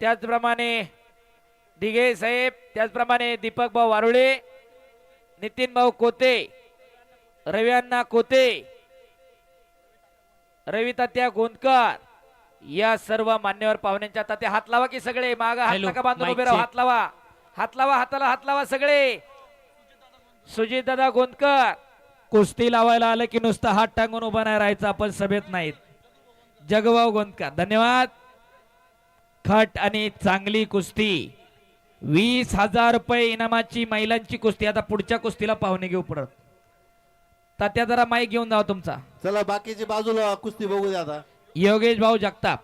त्याचप्रमाणे दिघे साहेब त्याचप्रमाणे दीपक भाऊ वारुळे नितीन भाऊ कोते रवी अण्णा कोते रवी तात्या गोंदकर या सर्व मान्यवर पाहुण्यांच्या तात्या हात लावा की सगळे. माग हात नका बांधून उभे राहा. हात लावा. हात लावा हाताला हात लावा सगळे. सुजित दादा गोंदकर. कुस्ती लावायला आलं की नुसतं हात टांगून उभा नाही राहायचं आपण सभेत नाहीत. जगभाऊ गोंदकर धन्यवाद. खट आणि चांगली कुस्ती. वीस हजार रुपये इनामाची महिलांची कुस्ती. आता पुढच्या कुस्तीला पाहुणे घेऊ पडत तात्या जरा माईक घेऊन जावा तुमचा. चला बाकीची बाजूला कुस्ती बघू द्या आता. योगेश भाऊ जगताप.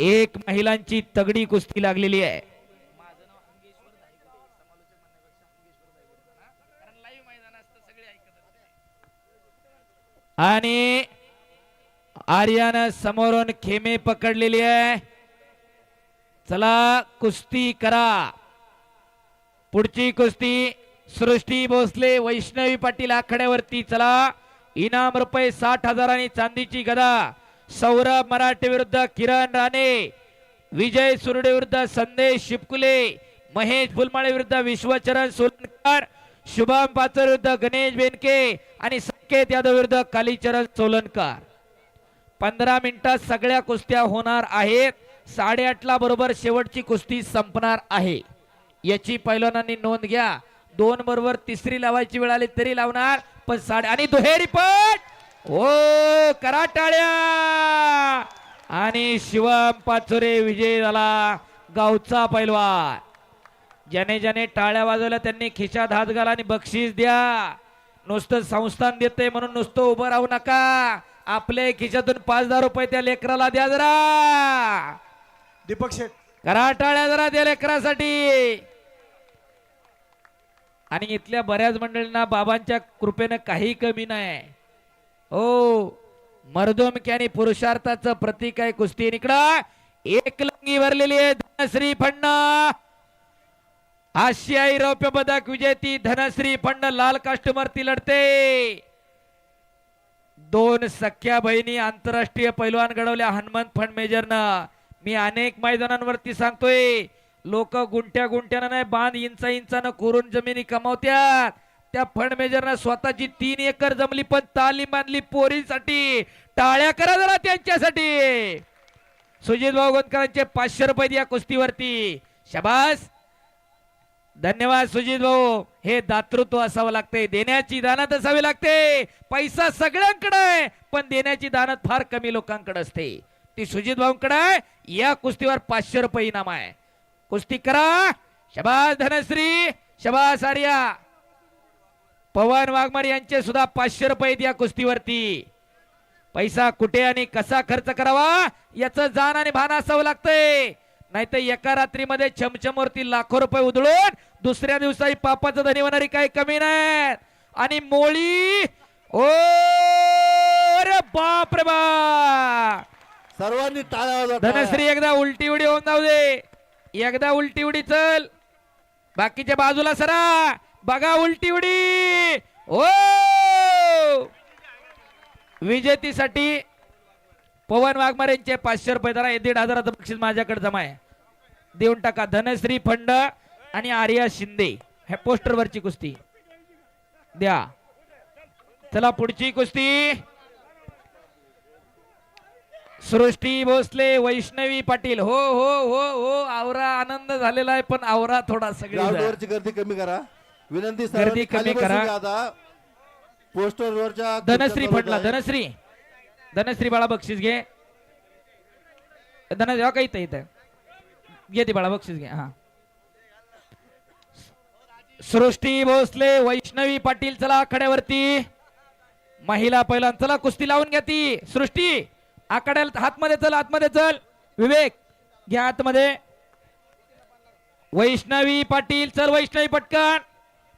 एक महिलांची तगडी कुस्ती लागलेली आहे. आणि आर्यानं समोरून खेमे पकडलेली आहे. चला कुस्ती करा. पुढची कुस्ती सृष्टी भोसले वैष्णवी पाटील आखाड्यावरती. चला इनाम रुपये साठ हजार आणि चांदीची गदा. सौरभ मराठे विरुद्ध किरण राणे. विजय सुरडे विरुद्ध संदेश शिपकुले. महेश फुलमाळे विरुद्ध विश्वचरण सोलनकर शुभम पाचर विरुद्ध गणेश बेनके. आणि संकेत यादव विरुद्ध कालीचरण सोलनकर पंधरा मिनिटात सगळ्या कुस्त्या होणार आहेत. साडेआठला बरोबर शेवटची कुस्ती संपणार आहे. याची पैलवानांनी नोंद घ्या. दोन बरोबर तिसरी लावायची वेळ आली तरी लावणार पण साडे आणि दुहेरी पट ओ हो, कराटाळ्या! आणि शिवम पाचोरे विजय झाला. गावचा पैलवान. ज्याने ज्याने टाळ्या वाजवल्या त्यांनी खिशात हात घाला आणि बक्षीस द्या. नुसतं संस्थान देते म्हणून नुसतं उभं राहू नका. आपल्या खिशातून पाच हजार रुपये त्या लेकराला द्या जरा. दीपक शेठ. करा टाळ्या जरा त्या लेकरासाठी. आणि इथल्या बऱ्याच मंडळींना बाबांच्या कृपेनं काही कमी नाही. हो मर्दोमकी आणि पुरुषार्थाचं प्रतीक आहे कुस्ती. इकडं एक लंगी भरलेली आहे धनश्री फंड. आशियाई रौप्य पदक विजेती धनश्री फंड लाल कास्टमरती लढते. दोन सख्या बहिणी आंतरराष्ट्रीय पैलवान घडवल्या हनुमंत फंड मेजरनं मी अनेक मैदानांवरती सांगतोय लोक गुंट्या गुंट्यानं नाही बांध इंचा इंचानं कोरून जमिनी कमावत्यात. त्या फंड मेजरनं स्वतःची तीन एकर जमली पण तालीम मानली पोरींसाठी. टाळ्या करा जरा त्यांच्यासाठी. सुजित भाऊ गोंदकरांचे पाचशे रुपये द्या कुस्तीवरती. शबास. धन्यवाद सुजित भाऊ. हे दातृत्व असावं लागते देण्याची दानत असावी लागते. पैसा सगळ्यांकडे आहे पण देण्याची दानत फार कमी लोकांकडे असते. ती सुजित भाऊंकडे आहे. या कुस्तीवर पाचशे रुपये इनाम आहे. कुस्ती करा. शबास धनश्री शबास आर्या. पवन वाघमार यांचे सुद्धा पाचशे रुपये द्या कुस्तीवरती. पैसा कुठे आणि कसा खर्च करावा याचं जाण आणि भान असावं लागतंय. नाहीतर एका रात्रीमध्ये छमछमवरती लाखो रुपये उधळून दुसऱ्या दिवसाही पापाचं धनी होणारी काही कमी नाही आणि मोळी ओ अरे बाप रे बाप सर्वांनी. धनश्री एकदा उलटी उडी होऊन जाऊ दे. एकदा उलटी उडी चल. बाकीच्या बाजूला सरा. बघा उलटी उडी. ओ! विजेतीसाठी पवन वाघमारेंचे पाचशे रुपये जरा दीड हजाराचं बक्षीस माझ्याकडे जमा आहे. देऊन टाका. धनश्री फंड आणि आर्या शिंदे हे पोस्टरवरची कुस्ती. द्या. चला पुढची कुस्ती. सृष्टी भोसले वैष्णवी पाटील. हो हो हो हो आवरा आनंद झालेला आहे पण आवरा थोडा सगळी गर्दी कमी करा. विनंती गर्दी कमी करा. घ्या आता. पोस्टरवरच्या धनश्री आहे. धनश्री. धनश्री बाळा बक्षीस घे धनश्री काही इथं इथं घे ती बाळा बक्षीस घे हा सृष्टी भोसले वैष्णवी पाटील चला आखाड्यावरती महिला पहिला चला कुस्ती लावून घ्या ती सृष्टी आखाड्याला हातमध्ये चल आतमध्ये चल विवेक घ्या आतमध्ये वैष्णवी पाटील चल वैष्णवी पटकन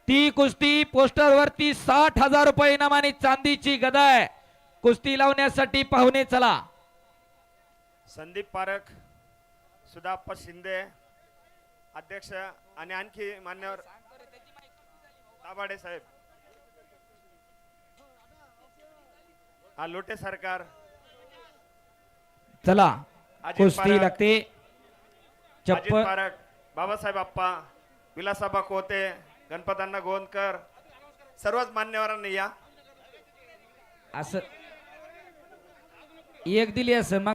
ती कुस्ती पोस्टर वरती साठ हजार रुपये इनामाने चांदीची गदा आहे कुस्ती लावण्यासाठी पाहुणे चला. संदीप पारख सुधाप्पा शिंदे अध्यक्ष आणि आणखी मान्यवर दाभाडे साहेब. हा लोटे सरकार. चला अजित कुस्ती पारख. लागते. अजित चप्पल. पारख बाबासाहेब आप्पा विलासाबा कोते गणपतांना गोंदकर. सर्वच मान्यवरांनी या. असं एक दिली असं मग